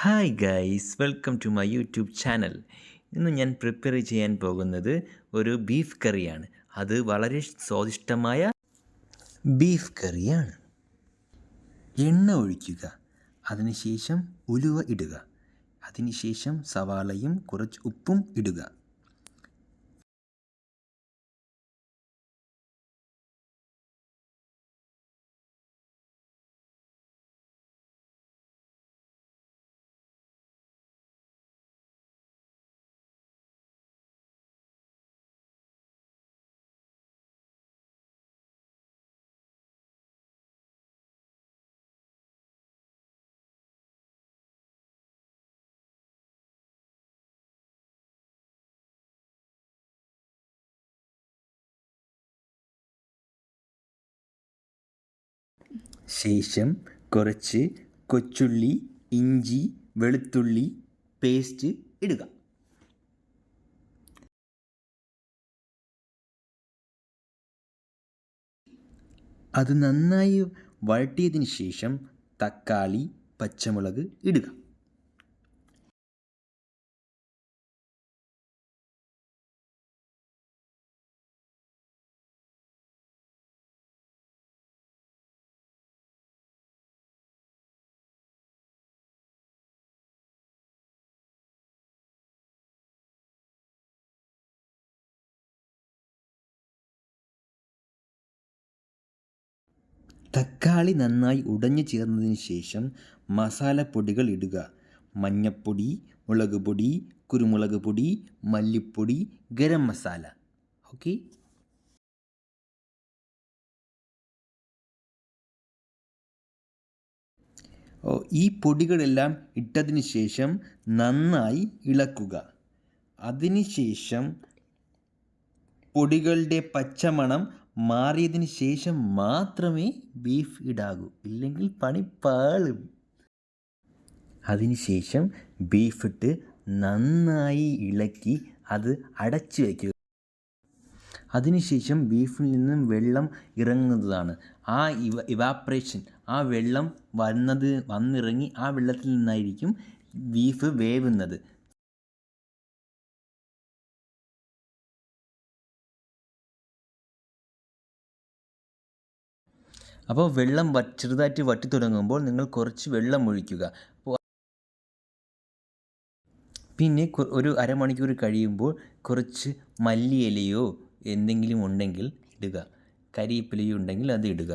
Hi guys welcome to my YouTube channel ഇന്ന് ഞാൻ prepare ചെയ്യാൻ പോകുന്നത് ഒരു ബീഫ് കറിയാണ് അത് വളരെ സ്വാദിഷ്ടമായ ബീഫ് കറിയാണ് എണ്ണ ഒഴിക്കുക. അതിനുശേഷം ഉലുവ ഇടുക. അതിനുശേഷം സവാളയും കുറച്ച് ഉപ്പും ഇടുക. ശേഷം കുറച്ച് കൊച്ചുള്ളി ഇഞ്ചി വെളുത്തുള്ളി പേസ്റ്റ് ഇടുക. അത് നന്നായി വഴട്ടിയതിന് ശേഷം തക്കാളി പച്ചമുളക് ഇടുക. തക്കാളി നന്നായി ഉടഞ്ഞു ചേർന്നതിന് ശേഷം മസാലപ്പൊടികൾ ഇടുക. മഞ്ഞപ്പൊടി മുളക് പൊടി കുരുമുളക് പൊടി മല്ലിപ്പൊടി ഗരം മസാല. ഓക്കെ? ഈ പൊടികളെല്ലാം ഇട്ടതിന് ശേഷം നന്നായി ഇളക്കുക. അതിനുശേഷം പൊടികളുടെ പച്ചമണം മാറിയതിന് ശേഷം മാത്രമേ ബീഫ് ഇടാകൂ. ഇല്ലെങ്കിൽ പണി പാളും. അതിനുശേഷം ബീഫ് ഇട്ട് നന്നായി ഇളക്കി അത് അടച്ചു വയ്ക്കുക അതിനുശേഷം ബീഫിൽ നിന്നും വെള്ളം ഇറങ്ങുന്നതാണ്. ആ ഇവ ഇവാപ്രേഷൻ ആ വെള്ളം വന്നത് വന്നിറങ്ങി ആ വെള്ളത്തിൽ നിന്നായിരിക്കും ബീഫ് വേവുന്നത്. അപ്പോൾ വെള്ളം ചെറുതായിട്ട് വറ്റി തുടങ്ങുമ്പോൾ നിങ്ങൾ കുറച്ച് വെള്ളം ഒഴിക്കുക. പിന്നെ ഒരു അരമണിക്കൂർ കഴിയുമ്പോൾ കുറച്ച് മല്ലിയിലയോ എന്തെങ്കിലും ഉണ്ടെങ്കിൽ ഇടുക. കരിയിപ്പിലയോ ഉണ്ടെങ്കിൽ അത് ഇടുക.